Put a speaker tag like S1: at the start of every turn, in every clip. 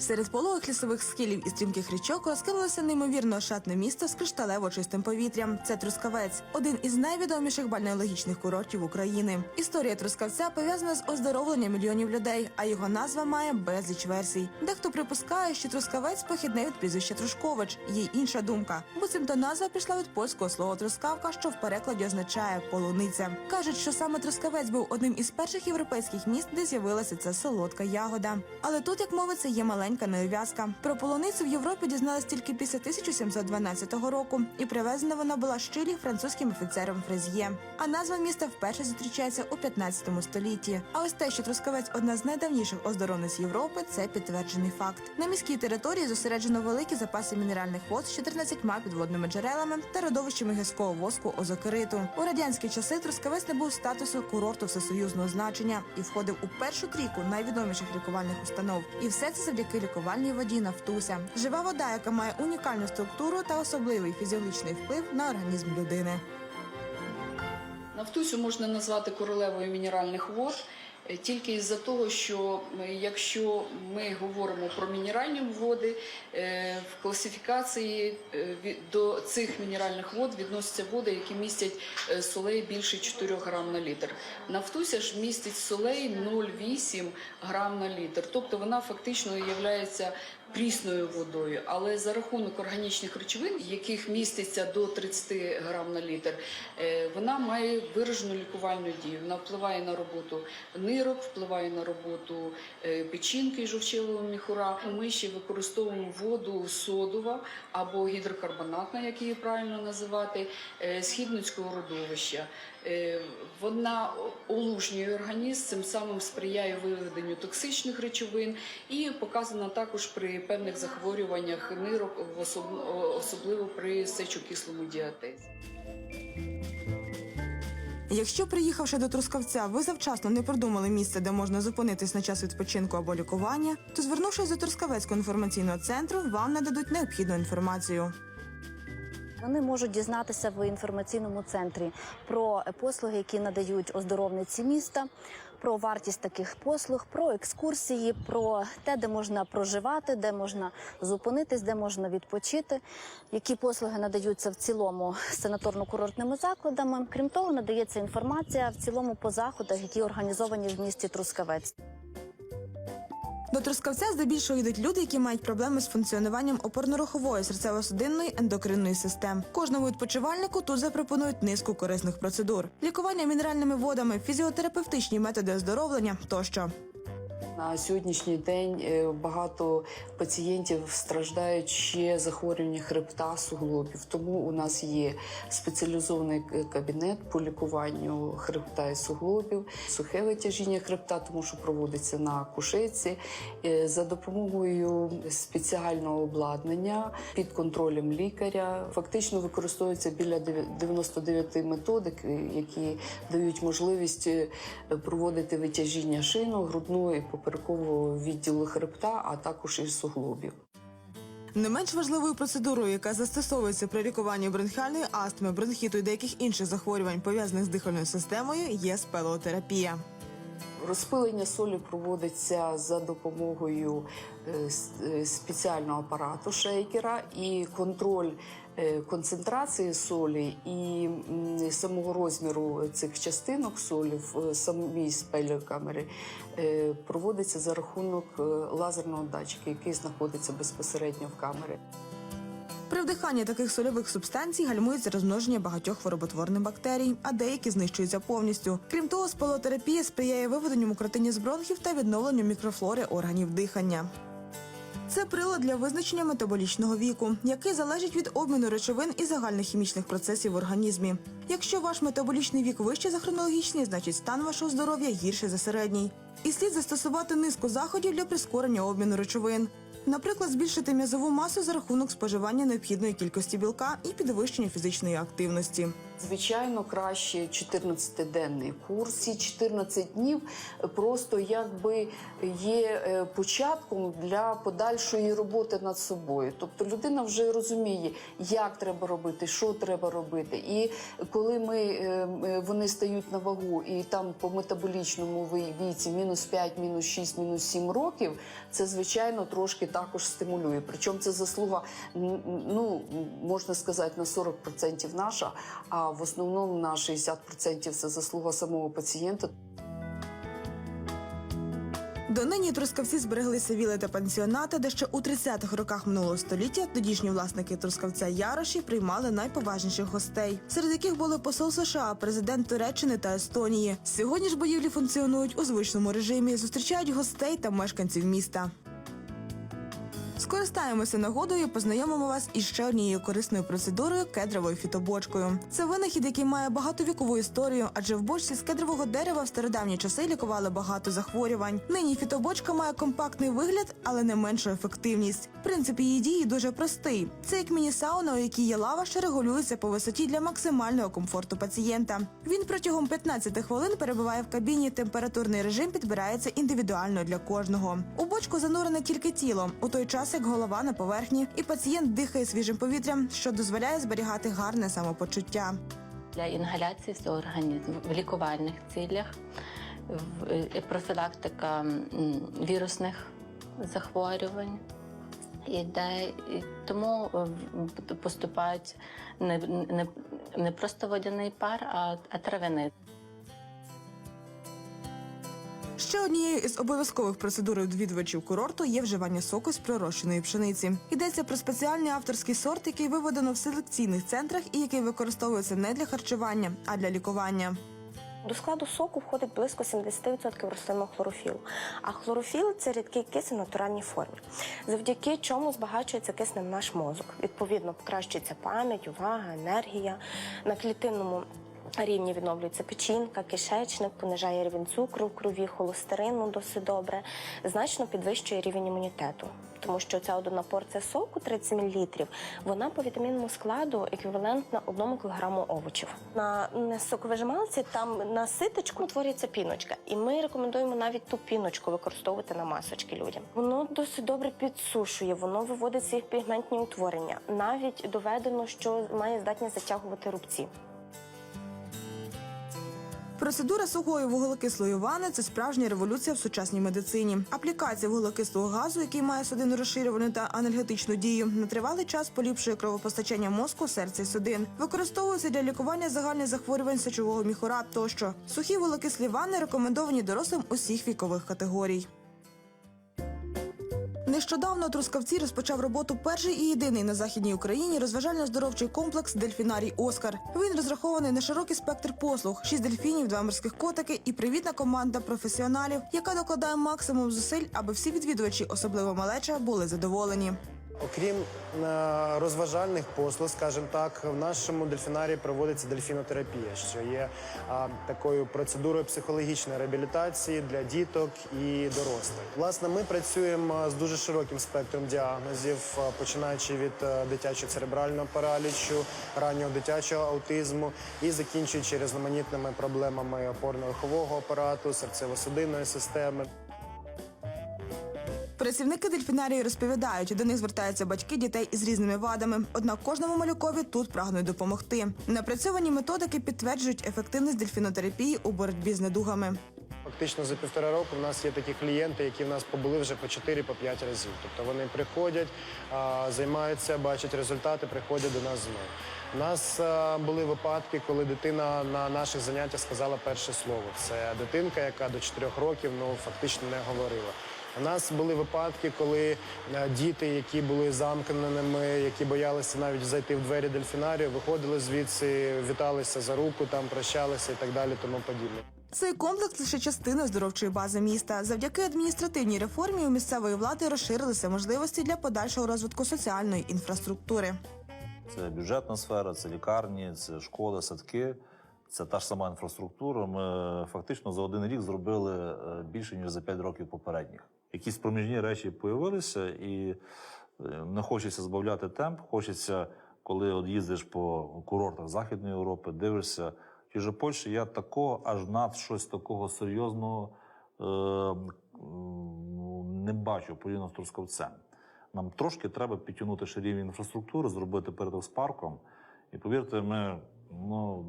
S1: Серед пологих лісових схилів і стрімких річок розкинулося неймовірно шатне місто з кришталево чистим повітрям. Це Трускавець, один із найвідоміших бальнеологічних курортів України. Історія Трускавця пов'язана з оздоровленням мільйонів людей, а його назва має безліч версій. Дехто припускає, що Трускавець похідне від прізвища Трушкович. Є інша думка. Буцімто назва пішла від польського слова трускавка, що в перекладі означає полуниця. Кажуть, що саме Трускавець був одним із перших європейських міст, де з'явилася ця солодка ягода. Але тут, як мовиться, є маленька неув'язка. Про полуницю в Європі дізналась тільки після 1712 року, і привезена вона була Чилі французьким офіцером Фрезьє. А назва міста вперше зустрічається у 15 столітті. А ось те, що Трускавець одна з найдавніших оздоровниць Європи, це підтверджений факт. На міській території зосереджено великі запаси мінеральних вод з 14 підводними джерелами та родовищами гірського воску озокериту. У радянські часи Трускавець не був статусу курорту всесоюзного значення і входив у першу трійку найвідоміших лікувальних установ. І все це завдяки лікувальній воді Нафтуся. Жива вода, яка має унікальну структуру та особливий фізіологічний вплив на організм людини.
S2: Нафтусю можна назвати королевою мінеральних вод тільки із-за того, що е, якщо ми говоримо про мінеральні води, е, в класифікації е, до цих мінеральних вод відносяться води, які містять солей більше 4 грам на літр. Нафтуся ж містить солей 0,8 грам на літр, тобто вона фактично є прісною водою, але за рахунок органічних речовин, яких міститься до 30 грам на літр, е, вона має виражену лікувальну дію. Вона впливає на роботу нирок, впливає на роботу е, печінки жовчевого міхура. Ми ще використовуємо воду содова або гідрокарбонатна, як її правильно називати, е, східницького родовища. Е, Вона олужнює організм, цим самим сприяє виведенню токсичних речовин і показана також при певних захворюваннях нирок, особливо при сечокислому діатезі.
S1: Якщо приїхавши до Трускавця, ви завчасно не продумали місце, де можна зупинитись на час відпочинку або лікування, то звернувшись до Трускавецького інформаційного центру, вам нададуть необхідну інформацію.
S3: Вони можуть дізнатися в інформаційному центрі про послуги, які надають оздоровниці міста, про вартість таких послуг, про екскурсії, про те, де можна проживати, де можна зупинитись, де можна відпочити, які послуги надаються в цілому санаторно-курортними закладами. Крім того, надається інформація в цілому по заходах, які організовані в місті Трускавець.
S1: До Трускавця здебільшого йдуть люди, які мають проблеми з функціонуванням опорно-рухової, серцево-судинної, ендокринної систем. Кожному відпочивальнику тут запропонують низку корисних процедур: лікування мінеральними водами, фізіотерапевтичні методи оздоровлення тощо.
S2: На сьогоднішній день е, багато пацієнтів страждають ще захворювання хребта суглобів. Тому у нас є спеціалізований кабінет по лікуванню хребта і суглобів, сухе витяжіння хребта, тому що проводиться на кушетці Е, за допомогою спеціального обладнання під контролем лікаря. Фактично використовується біля дев'я- 99 методик, е, які дають можливість проводити витяжіння шийного, грудного і поперекового відділу хребта, а також і суглобів.
S1: Не менш важливою процедурою, яка застосовується при лікуванні бронхіальної астми, бронхіту і деяких інших захворювань, пов'язаних з дихальною системою, є спелеотерапія.
S2: Розпилення солі проводиться за допомогою е, е, спеціального апарату шейкера і контроль е, концентрації солі і самого розміру цих частинок солі в самій спелеокамері е, проводиться за рахунок лазерного датчика, який знаходиться безпосередньо в камері.
S1: При вдиханні таких сольових субстанцій гальмується розмноження багатьох хвороботворних бактерій, а деякі знищуються повністю. Крім того, спелотерапія сприяє виведенню мокротині з бронхів та відновленню мікрофлори органів дихання. Це прилад для визначення метаболічного віку, який залежить від обміну речовин і загальних хімічних процесів в організмі. Якщо ваш метаболічний вік вище за хронологічний, значить стан вашого здоров'я гірше за середній. І слід застосувати низку заходів для прискорення обміну речовин. Наприклад, збільшити м'язову масу за рахунок споживання необхідної кількості білка і підвищення фізичної активності.
S2: Звичайно, краще 14-денний курс. І 14 днів просто якби є е, початком для подальшої роботи над собою. Тобто людина вже розуміє, як треба робити, що треба робити. І коли ми, е, е, вони стають на вагу, і там по метаболічному віці мінус 5, мінус 6, мінус 7 років, це звичайно трошки також стимулює. Причому це заслуга, ну можна сказати, на 40% наша, а в основному на 60% це заслуга самого пацієнта.
S1: Донині трускавці збереглися віли та пансіонати, де ще у 30-х роках минулого століття тодішні власники трускавця Яроші приймали найповажніших гостей, серед яких були посол США, президент Туреччини та Естонії. Сьогодні ж будівлі функціонують у звичному режимі, зустрічають гостей та мешканців міста. Скористаємося нагодою познайомимо вас із ще однією корисною процедурою кедровою фітобочкою. Це винахід, який має багатовікову історію, адже в бочці з кедрового дерева в стародавні часи лікували багато захворювань. Нині фітобочка має компактний вигляд, але не меншу ефективність. Принцип її дії дуже простий. Це як міні-сауна, у якій є лава, що регулюється по висоті для максимального комфорту пацієнта. Він протягом 15 хвилин перебуває в кабіні. Температурний режим підбирається індивідуально для кожного. У бочку занурене тільки тіло, у той час як голова на поверхні, і пацієнт дихає свіжим повітрям, що дозволяє зберігати гарне самопочуття.
S4: для інгаляції всього організму в лікувальних цілях, е, профілактика вірусних захворювань. І де і тому е, поступають не, не, не просто водяний пар, а, а травяний.
S1: Однією із обов'язкових процедур відвідувачів курорту є вживання соку з пророщеної пшениці. Йдеться про спеціальний авторський сорт, який виведено в селекційних центрах і який використовується не для харчування, а для лікування.
S5: До складу соку входить близько 70% рослинного хлорофілу. А хлорофіл це рідкий кисень в натуральній формі, завдяки чому збагачується киснем наш мозок. Відповідно, покращується пам'ять, увага, енергія. На клітинному рівні відновлюється печінка, кишечник, понижає рівень цукру в крові, холестерину досить добре, значно підвищує рівень імунітету. Тому що ця одна порція соку 30 мл, вона по вітамінному складу еквівалентна 1 кг овочів. На соковижималці там на ситочку утворюється піночка, і ми рекомендуємо навіть ту піночку використовувати на масочки людям. Воно досить добре підсушує, воно виводить ці пігментні утворення. Навіть доведено, що має здатність затягувати рубці.
S1: Процедура сухої вуглекислої вани це справжня революція в сучасній медицині. Аплікація вуглекислого газу, який має судинну розширювану та анальгетичну дію, на тривалий час поліпшує кровопостачання мозку, серця і судин. Використовується для лікування загальних захворювань сечового міхура тощо. Сухі вуглекислі вани рекомендовані дорослим усіх вікових категорій. Нещодавно Трускавці розпочав роботу перший і єдиний на західній Україні розважально-здоровчий комплекс Дельфінарій Оскар. Він розрахований на широкий спектр послуг: шість дельфінів, два морських котики і привітна команда професіоналів, яка докладає максимум зусиль, аби всі відвідувачі, особливо малеча, були задоволені.
S6: Окрім е, розважальних послуг, скажімо так, в нашому дельфінарії проводиться дельфінотерапія, що є такою процедурою психологічної реабілітації для діток і дорослих. Власне, ми працюємо з дуже широким спектром діагнозів, починаючи від е, дитячого церебрального паралічу, раннього дитячого аутизму і закінчуючи різноманітними проблемами опорно-рухового апарату, серцево-судинної системи.
S1: Працівники дельфінарії розповідають, до них звертаються батьки дітей із різними вадами. Однак кожному малюкові тут прагнуть допомогти. Напрацьовані методики підтверджують ефективність дельфінотерапії у боротьбі з недугами.
S6: Фактично за півтора року в нас є такі клієнти, які в нас побули вже по 4-5 разів. Тобто вони приходять, займаються, бачать результати, приходять до нас знову. У нас були випадки, коли дитина на наших заняттях сказала перше слово. Це дитинка, яка до 4 років ну фактично не говорила. У нас були випадки, коли е, діти, які були замкненими, які боялися навіть зайти в двері дельфінарію, виходили звідси, віталися за руку, там прощалися і так далі, тому подібне.
S1: Цей комплекс лише частина здоровчої бази міста. Завдяки адміністративній реформі у місцевої влади розширилися можливості для подальшого розвитку соціальної інфраструктури.
S7: Це бюджетна сфера, це лікарні, це школи, садки. Це та ж сама інфраструктура. Ми фактично за один рік зробили е, більше ніж за 5 років попередніх. Якісь проміжні речі появилися, і е, не хочеться збавляти темп, хочеться коли от їздиш по курортах Західної Європи, дивишся, тій же Польщі я такого аж над щось такого серйозного е, м, не бачу порівняно з Трускавцем. Нам трошки треба підтягнути ще рівень інфраструктури, зробити переток з парком. І повірте, ми ну,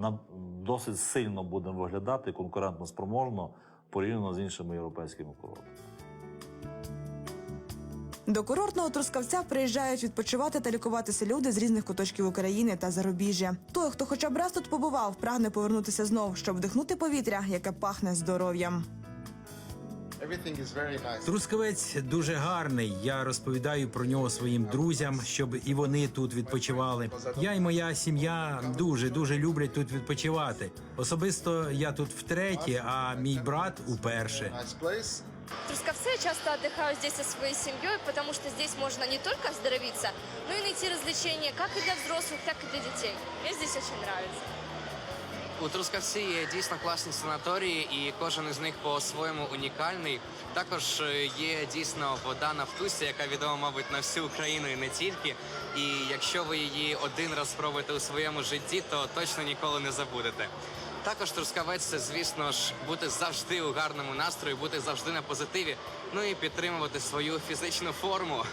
S7: на, досить сильно будемо виглядати конкурентно спроможно порівняно з іншими європейськими курортами.
S1: До курортного трускавця приїжджають відпочивати та лікуватися люди з різних куточків України та зарубіжжя. Той, хто хоча б раз тут побував, прагне повернутися знов, щоб вдихнути повітря, яке пахне здоров'ям.
S8: Трускавець дуже гарний. Я розповідаю про нього своїм друзям, щоб і вони тут відпочивали. Я і моя сім'я дуже дуже люблять тут відпочивати. Особисто я тут втретє, а мій брат уперше.
S9: Трускавце часто отдыхаю здесь со своей семьей, потому что здесь можно не только оздоровиться, но и найти развлечения как и для взрослых, так и для детей. Мне здесь очень нравится.
S10: У Трускавці є дійсно класні санаторії, і кожен із них по-своєму унікальний. Також е, є дійсно вода на втусі, яка відома, мабуть, на всю Україну і не тільки. І якщо ви її один раз спробуєте у своєму житті, то точно ніколи не забудете. Також Трускавець це, звісно ж, бути завжди у гарному настрої, бути завжди на позитиві, ну і підтримувати свою фізичну форму.